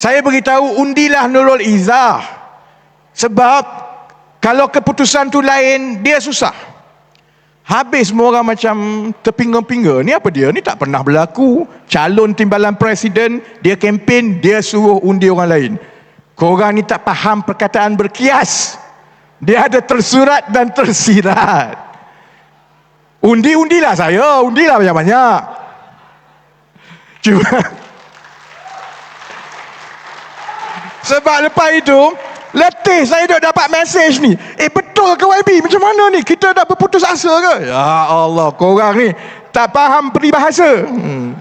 Saya beritahu undilah Nurul Izzah. Sebab kalau keputusan tu lain, dia susah. Habis semua orang macam terpingga-pingga. Ni apa dia? Ni tak pernah berlaku. Calon timbalan presiden, dia kempen, dia suruh undi orang lain. Korang ni tak faham perkataan berkias. Dia ada tersurat dan tersirat. Undi-undilah saya. Undilah banyak-banyak. Cuma... Sebab lepas itu Letih saya duk dapat mesej ni. Eh betul ke YB? Macam mana ni? Kita dah berputus asa ke? Ya Allah korang ni Tak faham peribahasa. Hmm.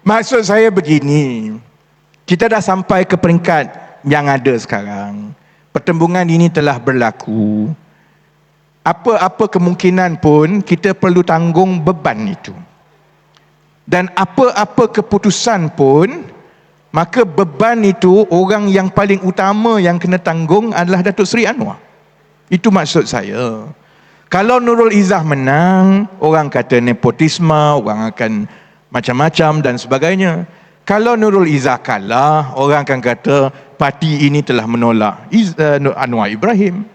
Maksud saya begini. Kita dah sampai ke peringkat Yang ada sekarang. Pertembungan ini telah berlaku. Apa-apa kemungkinan pun Kita perlu tanggung beban itu. Dan apa-apa keputusan pun Maka beban itu orang yang paling utama yang kena tanggung adalah Datuk Seri Anwar. Itu maksud saya. Kalau Nurul Izzah menang, orang kata nepotisme, orang akan macam-macam dan sebagainya. Kalau Nurul Izzah kalah, orang akan kata parti ini telah menolak uh, Anwar Ibrahim.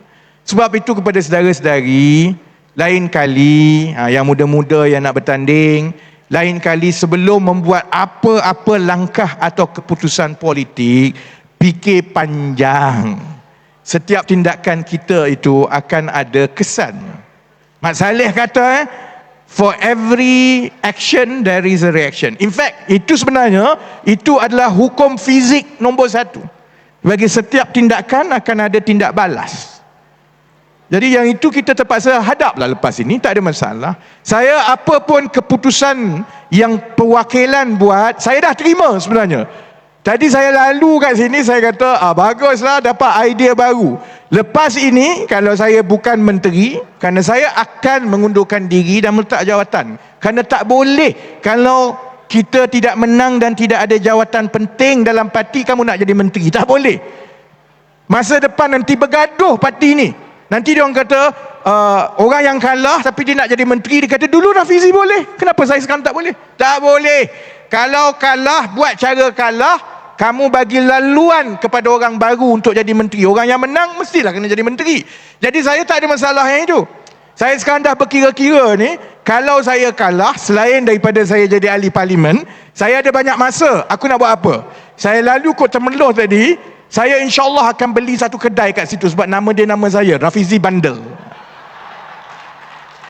Sebab itu kepada saudara-saudari, lain kali ha, yang muda-muda yang nak bertanding, lain kali sebelum membuat apa-apa langkah atau keputusan politik, fikir panjang. Setiap tindakan kita itu akan ada kesan. Mak Saleh kata, eh, for every action there is a reaction. In fact, itu sebenarnya, itu adalah hukum fizik nombor satu. Bagi setiap tindakan akan ada tindak balas. Jadi yang itu kita terpaksa hadaplah lepas ini, tak ada masalah. Saya apapun keputusan yang perwakilan buat, saya dah terima sebenarnya. Tadi saya lalu kat sini, saya kata, ah baguslah dapat idea baru. Lepas ini, kalau saya bukan menteri, kerana saya akan mengundurkan diri dan meletak jawatan. Kerana tak boleh kalau kita tidak menang dan tidak ada jawatan penting dalam parti, kamu nak jadi menteri. Tak boleh. Masa depan nanti bergaduh parti ini. Nanti dia orang kata uh, orang yang kalah tapi dia nak jadi menteri dia kata dulu Rafizi boleh. Kenapa saya sekarang tak boleh? Tak boleh. Kalau kalah buat cara kalah kamu bagi laluan kepada orang baru untuk jadi menteri. Orang yang menang mestilah kena jadi menteri. Jadi saya tak ada masalah yang itu. Saya sekarang dah berkira-kira ni, kalau saya kalah selain daripada saya jadi ahli parlimen, saya ada banyak masa. Aku nak buat apa? Saya lalu kot temeloh tadi, saya insyaAllah akan beli satu kedai kat situ sebab nama dia nama saya, Rafizi Bandel.